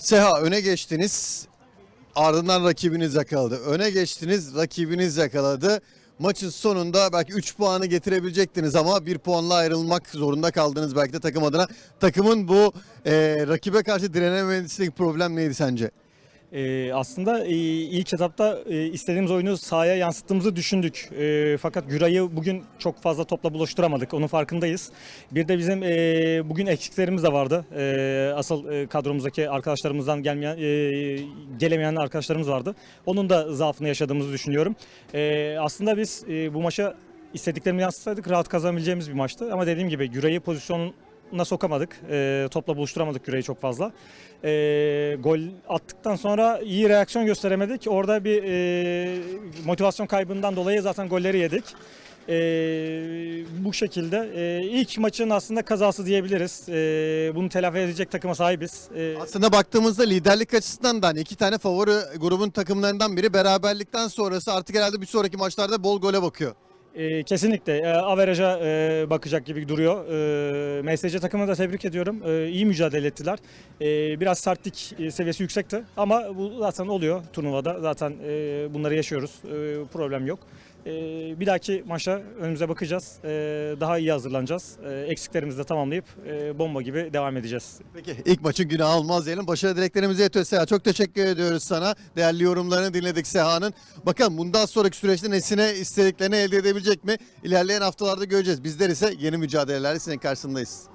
Seha öne geçtiniz. Ardından rakibiniz yakaladı. Öne geçtiniz, rakibiniz yakaladı. Maçın sonunda belki 3 puanı getirebilecektiniz ama 1 puanla ayrılmak zorunda kaldınız belki de takım adına. Takımın bu e, rakibe karşı direnememesindeki problem neydi sence? Ee, aslında e, ilk etapta e, istediğimiz oyunu sahaya yansıttığımızı düşündük. E, fakat Güray'ı bugün çok fazla topla buluşturamadık. Onun farkındayız. Bir de bizim e, bugün eksiklerimiz de vardı. E, asıl e, kadromuzdaki arkadaşlarımızdan gelmeyen, e, gelemeyen arkadaşlarımız vardı. Onun da zaafını yaşadığımızı düşünüyorum. E, aslında biz e, bu maça istediklerimizi yansıtsaydık rahat kazanabileceğimiz bir maçtı. Ama dediğim gibi Güray'ı pozisyonuna sokamadık. E, topla buluşturamadık Güray'ı çok fazla. E, gol attıktan sonra iyi reaksiyon gösteremedik. Orada bir e, motivasyon kaybından dolayı zaten golleri yedik. E, bu şekilde e, ilk maçın aslında kazası diyebiliriz. E, bunu telafi edecek takıma sahibiz. E, Aslında baktığımızda liderlik açısından da hani iki tane favori grubun takımlarından biri beraberlikten sonrası artık herhalde bir sonraki maçlarda bol gole bakıyor. E, kesinlikle e, averaja e, bakacak gibi duruyor. E, MSC takımını da tebrik ediyorum. E, iyi mücadele ettiler. E, biraz sertlik e, seviyesi yüksekti ama bu zaten oluyor turnuvada. Zaten e, bunları yaşıyoruz. E, problem yok. E, bir dahaki maça önümüze bakacağız. E, daha iyi hazırlanacağız. E, eksiklerimizi de tamamlayıp e, bomba gibi devam edeceğiz. Peki ilk maçın günahı almaz diyelim. Başarı dileklerimizi yetiyor Seha. Çok teşekkür ediyoruz sana. Değerli yorumlarını dinledik Seha'nın. Bakalım bundan sonraki süreçte nesine istediklerini elde edebilecek mi? İlerleyen haftalarda göreceğiz. Bizler ise yeni mücadelelerle senin karşısındayız.